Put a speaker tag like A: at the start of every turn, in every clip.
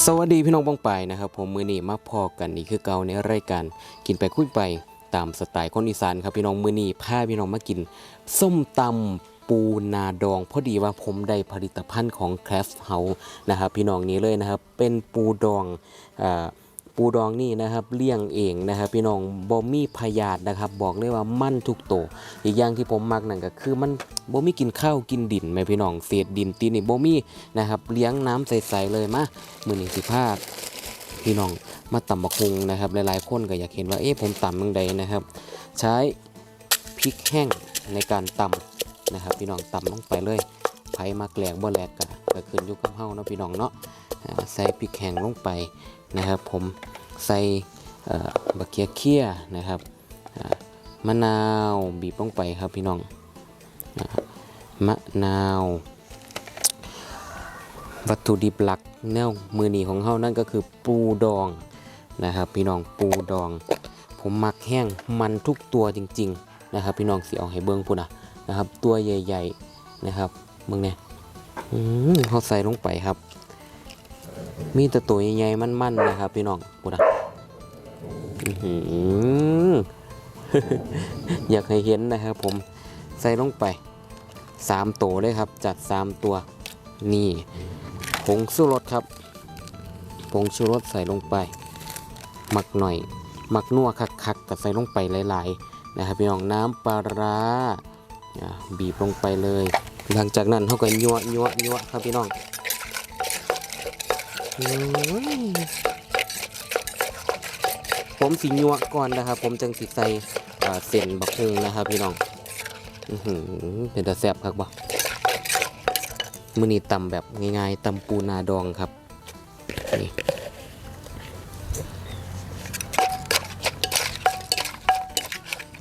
A: สวัสดีพี่น้องป้องไปนะครับ ผมมือนี่มาพอกันนี่คือเก่าในรายการกินไปคุยไปตามสไตล์คนอีสานครับพี่น้องมือนี่พาพี่น้องมากิน ส้มตำปูนาดอง พอดีว่าผมได้ผลิตภัณฑ์ของแคลฟเฮานะครับพี่น้องนี้เลยนะครับ เป็นปูดองอ่า ปูดองนี่นะครับเลี้ยงเองนะครับ พี่น้องบ่มีพยาธินะครับ บอกเลยว่ามั่นทุกโตวอีกอย่างที่ผมมักนั่นก็คือมันบ่มีกินข้าวกินดินแม่พี่น้องเศษดินตีนนี่บ่มีนะครับ เลี้ยงน้ำใสๆเลยมามือหนึ่งสิพาพี่น้องมาตำบักุงนะครับ หลายๆคนก็อยากเห็นว่าเอ๊ะผมตำเมืองใดนะครับ ใช้พริกแห้งในการตำนะครับ พี่น้องตำลงไปเลยไผมาแกลงบ่แหลกก็ก็ขึ้นอยู่กับเฮาเนาะพี่น้องเนาะใส่พริกแห้งลงไป นะครับ ผมใส่บักเกียเคี่ยนะครับมะนาวบีบลงไปครับพี่น้องมะนาว วัตถุดิบหลักแนวมือหนีของเขานั่นก็คือปูดองนะครับ พี่น้องปูดอง ผมมักแห้งมันทุกตัวจริง ๆ นะครับ พี่น้องสิเอาให้เบิ้งพุ่นนะนะครับ ตัวใหญ่ ๆนะครับมึงเนี่ยเขาใส่ลงไปครับ มีแต่ตัวใหญ่ๆมันๆนะครับ พี่น้องพุ่นะอยากให้เห็นนะครับผมใส่ลงไปสามตัวเลยครับ จัดสามตัว นี่ผงชูรสครับผงชูรสใส่ลงไป หมักหน่อย หมักนัวคักๆก็ใส่ลงไปหลาย ๆ นะครับพี่น้องน้ำปลาร้าบีบลงไปเลย หลังจากนั้นเขาก็ยัวยัวยัวครับพี่น้อง ผมสียัวก่อนนะครับ ผมจังสิใส่เส้นบักฮุงนะครับ พี่น้องเป็นตาแซบครับบ่มือนี้ตำแบบง่ายๆตำปูนาดองครับนี่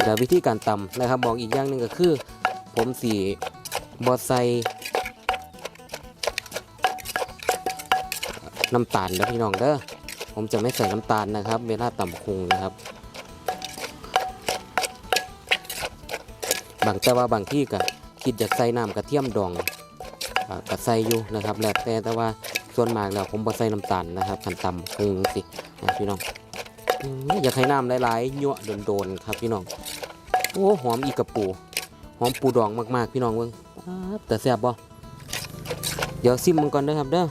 A: แล้ววิธีการตำนะครับบอกอีกอย่างหนึ่งก็คือ ผมสีบอใส่ น้ำตาลนะพี่น้องเด้อผมจะไม่ใส่น้ำตาลนะครับ เวลาตำคุงนะครับ บางแต่ว่าบางที่ก็คิดจะใส่น้ำกระเทียมดองอก็ใส่อยู่นะครับ แล้วแต่แต่ว่าส่วนมากแล้วผมบ่ใส่น้ำตาลนะครับขันตำคุงสินะพี่น้องอยากให้น้ำหลายๆเยั่วโดนๆครับพี่น้องโอ้หอมอีกกระปูหอมปูดองมากๆ พี่น้องเบิ่งแต่แซ่บบ่เดี๋ยวซิมมันก่อนเด้อครับเด้อ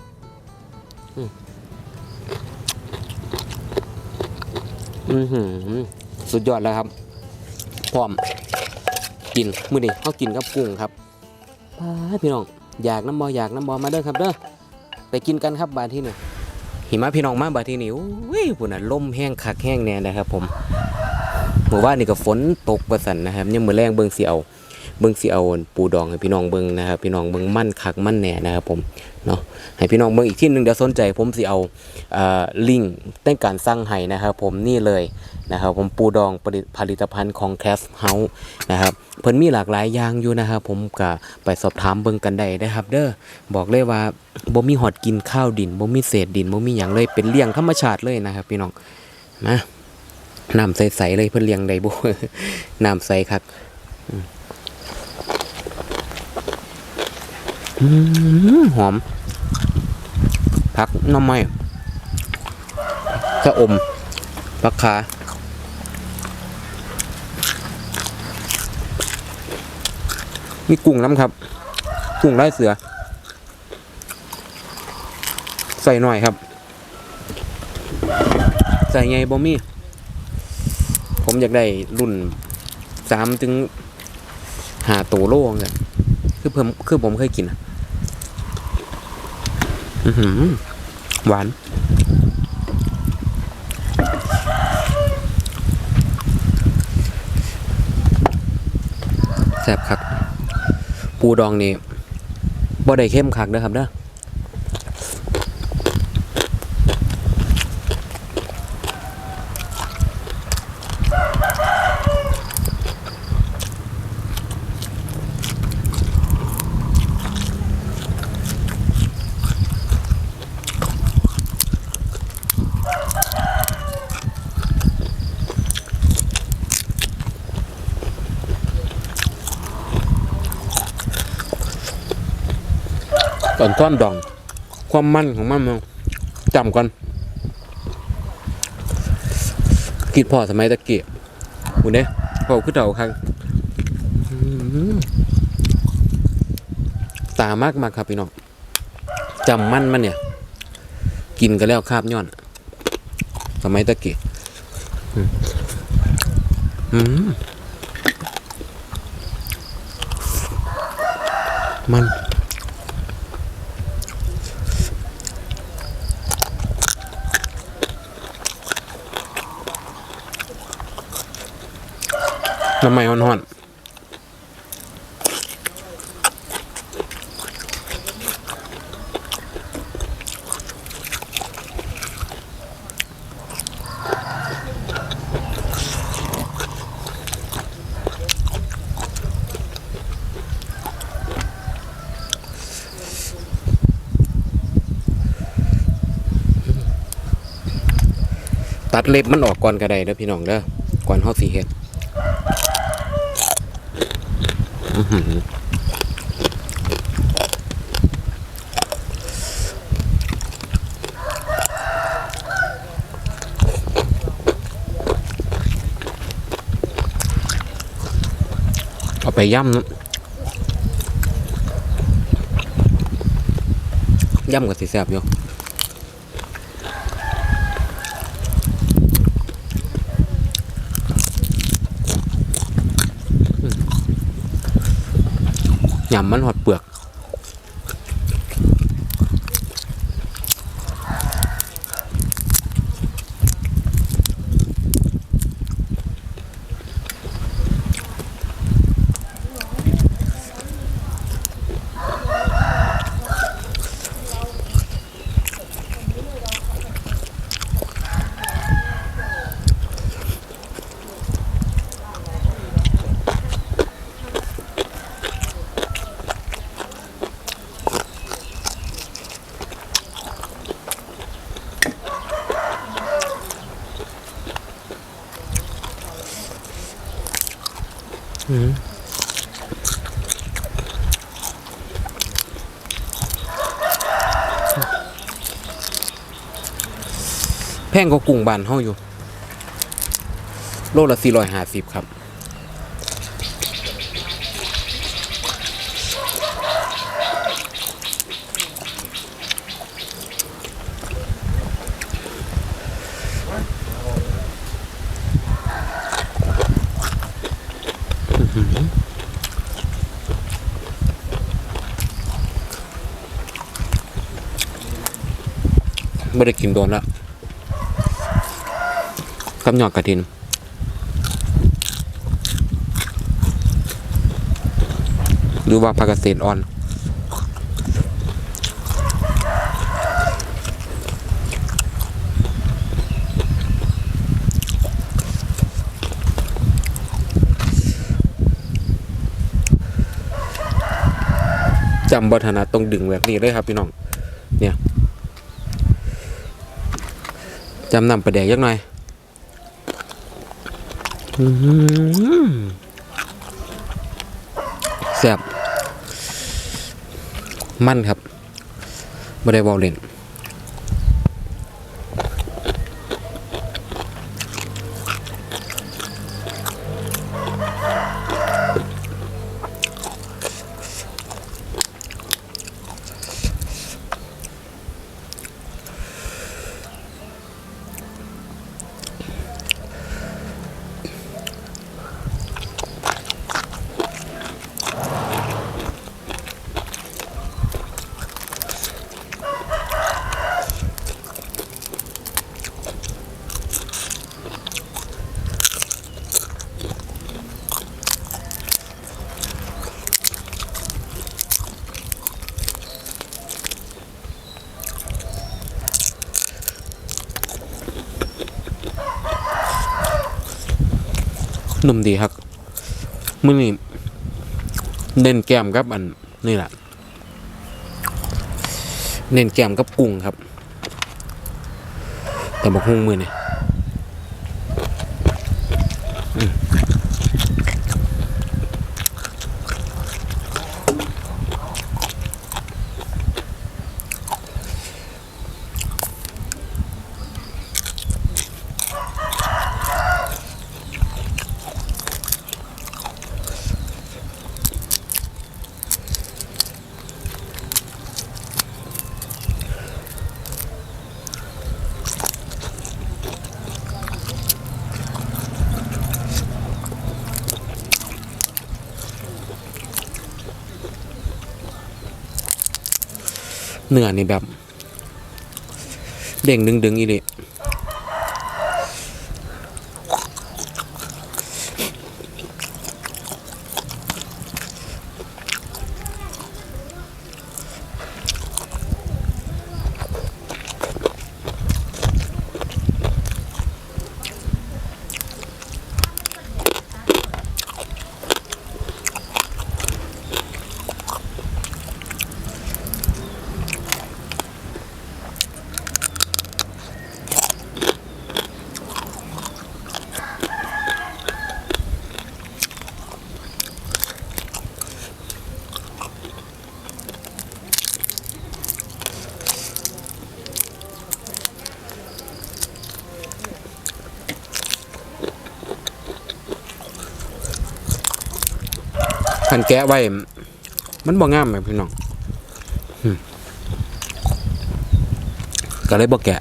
A: อืมอือหือสุดยอดแล้วครับ พร้อม กินมื้อนี้เฮากินกับกุ้งครับป๊าพี่น้องอยากน้ำบออยากน้ำบอมาเด้อครับเด้อไปกินกันครับบาทที่หนึ่งหิมะพี่น้องมาบาทที่นี่อุ้ยปุ่นน่ะลมแห้งคักแห้งแน่นะครับ ผมเมื่อวานนี่ก็ฝนตกประสันนะครับยังมือแรงเบิ่งสิเอาเบิ่งสิเอาปูดองให้พี่น้องเบิ่งนะครับ พี่น้องเบิ่งมั่นคักมั่นแน่นะครับ ผมเนาะ ให้พี่น้องเบิ่งอีกที่หนึ่งเดี๋ยวสนใจผมสิเอาลิงก์ในการสั่งให้นะครับ ผมนี่เลยนะครับผมปูดองผลิตภัณฑ์ของ c a f House นะครับเพิ่นมีหลากหลายอย่างอยู่นะครับผมก็ไปสอบถามเบิ่งกันได้นะครับ เด้อบอกเลยว่าบ่มีหอดกินข้าวดินบ่มีเศษดินบ่มีหยังเลยเป็นเลี้ยงธรรมชาติเลยนะครับ พี่น้องมาน้ำใสๆเลยเพิ่นเลี้ยงได้บ่น้ำใสคักอืมอืมหอม ผักน้ำไม้กระอมผักขามีกุ้งน้ำครับ กุ้งไล่เสือ ใส่หน่อยครับ ใส่ไงบอมี่ผมอยากได้รุ่นสามถึงหาตัวโล่งเลยคือผมคือผมเคยกินอะ อือหือ หวาน แซ่บคับ ปูดองนี่บ่ได้เข้มคักนะครับเด้อ ก่อนความดอง ความมันของมันมันจำก่อนกิดพอสมัยตะเกียบบุญเด้พอขึ้นเต่าครั้งตามากมากครับพี่น้องจำมันมันเนี่ย กินกันแล้วคาบย้อน สมัยตะเกียบมัน น้ำไม่ห่อนๆตัดเล็บมันออกก่อนก็ได้เด้อพี่น้องเด้อก่อนเฮาสิเฮ็ด เอาไปย่ำนะย่ำกับสีแสบอยู่ ยำมันหอดเปลือก แพงก็กุ้งบานเฮาอยู่ โลละสี่ร้อยห้าสิบครับ ไม่ได้กินโดนแล้ว กับหยอดกระถินหรือว่าผักเกษตรอ่อน จำบัฒนาตรงดึงแบบนี้เลยครับพี่น้อง เนี่ย จำนำประแดกยักหน่อย แซ่บ มันครับไม่ได้วอลเล่น นุ่มดีครับมือนี่เน้นแก้มกับอันนี่แหละเน้นแก้มกับกุ้งครับ แต่บอกหุงมือนี่ เนื้อนี่แบบ เด้งดึงดึงอีเลย คันแกะไว้ มันบ่งามไหมพี่น้องก็เลยบ่แกะ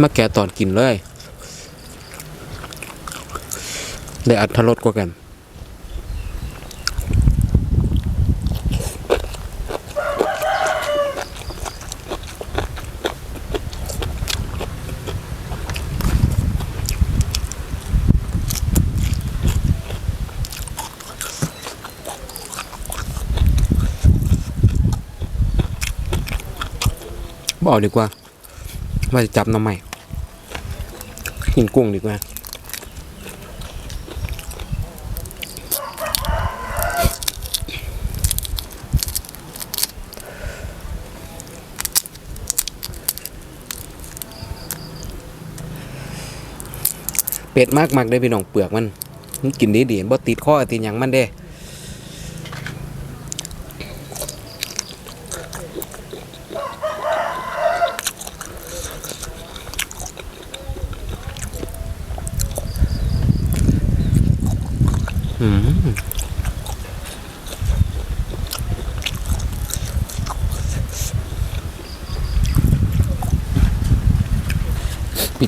A: มาแกะตอนกินเลย ได้อัตรสกว่ากัน บเอกดีกว่าว่าจะจับน้ำใหม่กินกุ้งดีกว่าเป็ดมากมากได้พี่น้องเปลือกมันมันกินดีดีบ่ติดข้อติดหยังมันเด้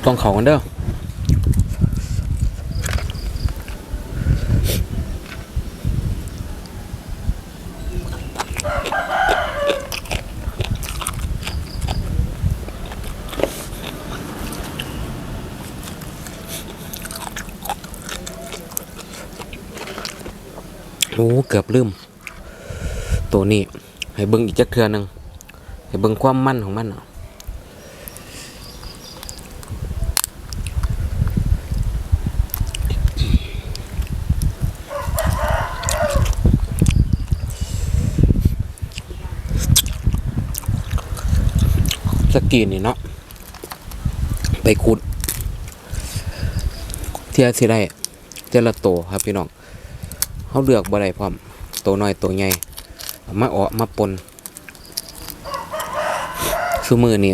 A: องเขากันเด้อโอ้เกือบลืม ตัวนี้ ให้เบิ่งอีกจักเทือหนึงให้เบิ่งความมั่นของมันเอา กีนนี่เนาะไปขุดเทียสิได้เจละโตครับพี่น้องเขาเลือกบ่ได้พร้อมโตน้อยโตใหญ่เอามาเออมาปนคือมือนี่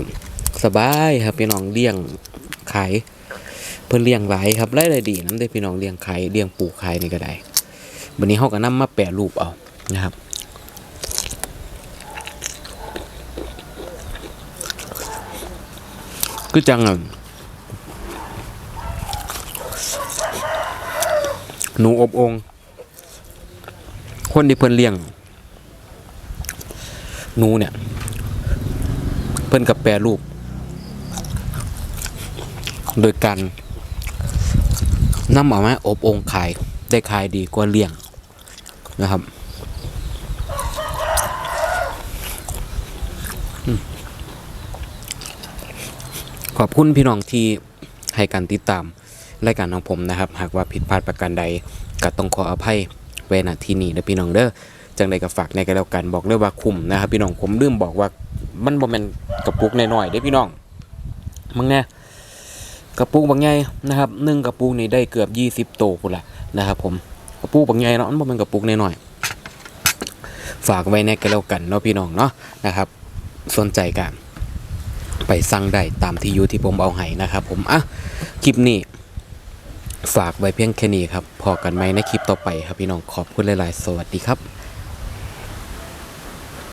A: สบายครับพี่น้องเลี้ยงขายเพิ่นเลี้ยงหลายครับรายได้ดีนำได้พี่น้องเลี้ยงขายเลี้ยงปลูกขายนี่ก็ได้บัดนี้เฮาก็นำมาแปรรูปเอานะครับ คือจังอะหนูอบองคนที่เพิ่นเลี้ยง หนูเนี่ย เพิ่นกับแปรรูป โดยการนำเอามาอบองขายได้ขายดีกว่าเลี้ยงนะครับ ขอบคุณพี่น้องที่ให้การติดตามรายการของผมนะครับ หากว่าผิดพลาดประการใดก็ต้องขออภัยไว้ณที่นี้เด้อพี่น้องเด้อจังใดก็ฝากในกันแล้วกันบอกเลยว่าคุ้มนะครับ พี่น้องผมลืมบอกว่ามันบ่แม่นกระปุกน้อยๆเด้อพี่น้องมึงแน่กระปุกบางใหญ่นะครับหนึ่งกระปุกนี่ได้เกือบ20โตพุ่นละนะครับผมกระปุกบางใหญ่เนาะมันบ่แม่นกระปุกน้อยๆฝากไว้ในกันแล้วกันเนาะพี่น้องเนาะนะครับ สนใจกัน ไปสั่งได้ตามที่อยู่ที่ผมเอาให้นะครับ ผมอะคลิปนี้ฝากไว้เพียงแค่นี้ครับพอกันไหมในคลิปต่อไปครับพี่น้องขอบคุณหลาย ๆ สวัสดีครับ